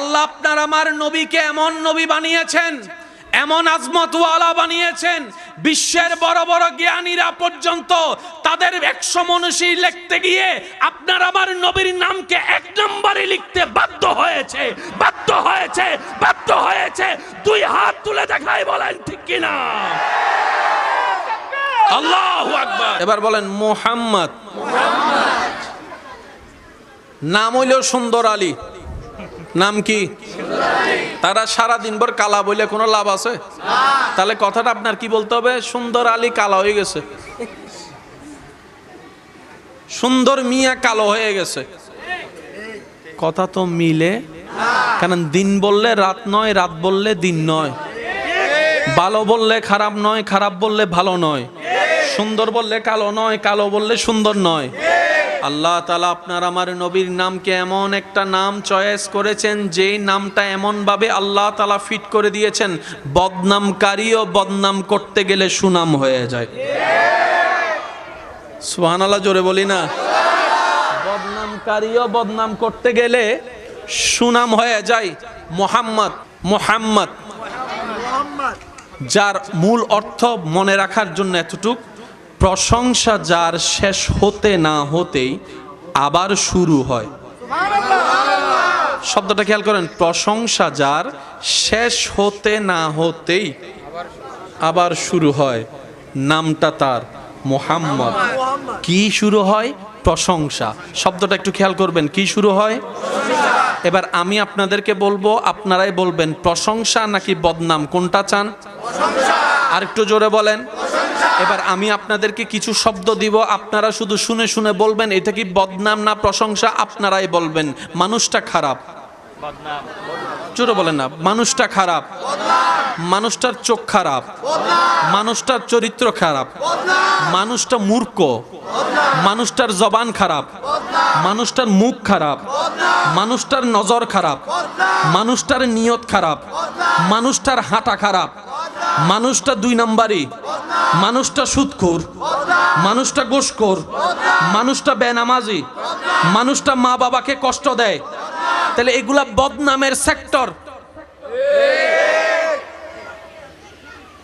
আল্লাহ আপনার আমার নবীকে এমন নবী বানিয়েছেন এমন আজমতওয়ালা বানিয়েছেন বিশ্বের বড় বড় জ্ঞানীরা পর্যন্ত তাদের একশো মনীষী লিখতে গিয়ে আপনার আমার নবীর নামকে এক নম্বরে লিখতে বাধ্য হয়েছে বাধ্য হয়েছে বাধ্য হয়েছে। দুই হাত তুলে দেখায় বলেন ঠিক কিনা? আল্লাহু আকবার। এবার বলেন মোহাম্মদ। নাম হইল সুন্দর আলী। নাম কি? তারা সারা দিনভর কালা বলে কোনো লাভ আছে? তাহলে কথাটা আপনার কি বলতে হবে? সুন্দর আলী কালা হয়ে গেছে। সুন্দর মিয়া কালো হয়ে গেছে। কথা তো মিলে। কারণ দিন বললে রাত নয়, রাত বললে দিন নয়। ভালো বললে খারাপ নয়, খারাপ বললে ভালো নয়। সুন্দর বললে কালো নয়, কালো বললে সুন্দর নয়। আল্লাহ তালা আপনার আমার নবীর নামকে এমন একটা নাম চয়েস করেছেন, যেই নামটা এমনভাবে আল্লাহ তালা ফিট করে দিয়েছেন বদনামকারীও বদনাম করতে গেলে সুনাম হয়ে যায়। সুহান আল্লাহ জোরে বলি না। বদনামকারীও বদনাম করতে গেলে সুনাম হয়ে যায় মোহাম্মদ মোহাম্মদ। যার মূল অর্থ মনে রাখার জন্য এতটুক। প্রশংসা যার শেষ হতে না হতেই আবার শুরু হয়। শব্দটা খেয়াল করেন, প্রশংসা যার শেষ হতে না হতেই আবার শুরু হয়। নামটা তার মোহাম্মদ। কি শুরু হয়? প্রশংসা। শব্দটা একটু খেয়াল করবেন, কি শুরু হয়? এবার আমি আপনাদেরকে বলব, আপনারাই বলবেন, প্রশংসা নাকি বদনাম, কোনটা চান? আর একটু জোরে বলেন। এবার আমি আপনাদেরকে কিছু শব্দ দিব। আপনারা শুধু শুনে শুনে বলবেন, এটা কি বদনাম না প্রশংসা? আপনারাই বলবেন, মানুষটা খারাপ। জোরে বলেন না, মানুষটা খারাপ। মানুষটার চোখ খারাপ। মানুষটার চরিত্র খারাপ। মানুষটা মূর্খ। মানুষটার জবান খারাপ। মানুষটার মুখ খারাপ। মানুষটার নজর খারাপ। মানুষটার নিয়ত খারাপ। মানুষটার হাঁটা খারাপ। মানুষটা দুই নাম্বারই। মানুষটা সুদখোর মানুষটা গোসখোর মানুষটা বেনামাজি, মানুষটা মা বাবাকে কষ্ট দেয়। তাহলে এগুলা বদনামের সেক্টর।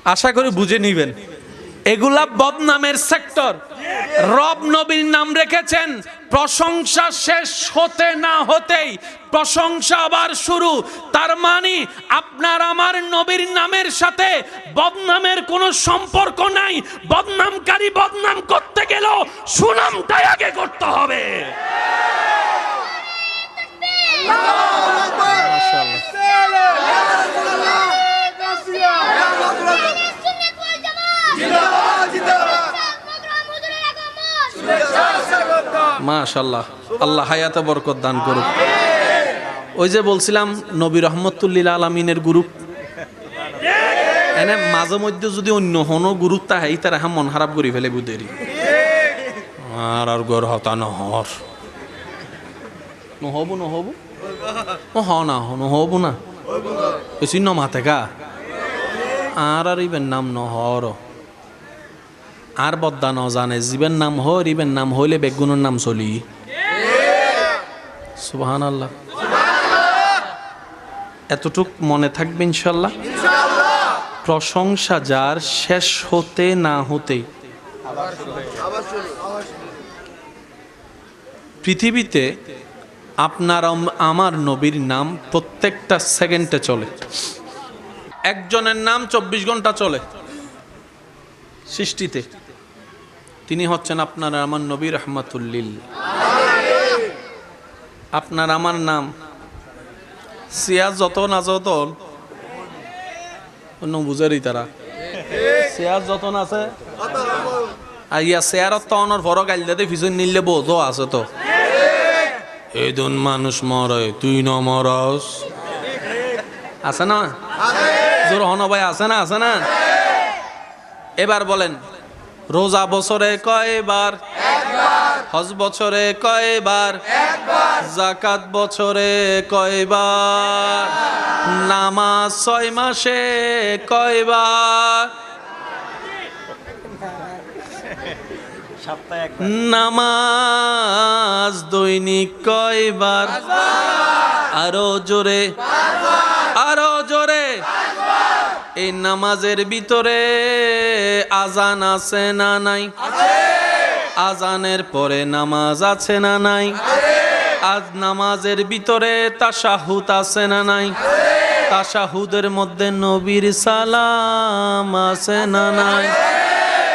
আশা করি বুঝে নিবেন। এগুলা বদনামের সেক্টর। রব নবীর নাম রেখেছেন, প্রশংসা শেষ হতে না হতেই, প্রশংসা আবার শুরু। তার মানে আপনার আমার নবীর নামের সাথে বদনামের কোনো সম্পর্ক নাই। বদনামকারী বদনাম করতে গেলেও সুনামটাই আগে করতে হবে। মাশাআল্লাহ। মাশাল্লাহ আল্লাহ হায়াতে বরকত দান করুক। ওই যে বলছিলাম, নবী রহমতুল্লিল আলমিনের গ্রুপ। এনে মাঝে মধ্যে যদি অন্য হনো গুরুত তাহাই তারা হ্যাঁ মন খারাপ করি ফেলে বুদেরি। আর আর গর হতা নহর। নহব নহব? ও হ না হ নহব না। বেশি ন মাতে গা আর আর ইবেন নাম নহর। আর বদ্দা ন জানে, জীবের নাম হর ইবেন নাম হইলে বেগুনের নাম চলি। সুবাহান আল্লাহ এতটুক মনে থাকবে ইনশাল্লাহ। প্রশংসা যার শেষ হতে না হতেই পৃথিবীতে আপনার আমার নবীর নাম প্রত্যেকটা সেকেন্ডে চলে। একজনের নাম চব্বিশ ঘণ্টা চলে। সৃষ্টিতে। তিনি হচ্ছেন আপনার আমার নবী রহমাতুল্লিল। আপনার আমার নাম। সিয়াজ যত না যত অন্য বুঝারই তারা। সিয়াজ যত আছে আর ইয়া চেয়ারত তো অনর ভর গাইল দিতে পিছন নিলে বোধ আছে তো। এই দুন মানুষ মরে, তুই ন মরস। আছে না? জোর হন ভাই, আছে না আছে না? এবার বলেন রোজা বছরে কয়বার? হজ বছরে কয়বার? জাকাত বছরে কয়বার? নামাজ ছয় মাসে কয়বার? নামাজ দৈনিক কয়বার? আরও জোরে। আরও জোরে। এই নামাজের ভিতরে আজান আছে না নাই? আজানের পরে নামাজ আছে না নাই? আজ নামাজের ভিতরে তাশাহুদ আছে না নাই? তাসাহুদের মধ্যে নবীর সালাম আছে না নাই?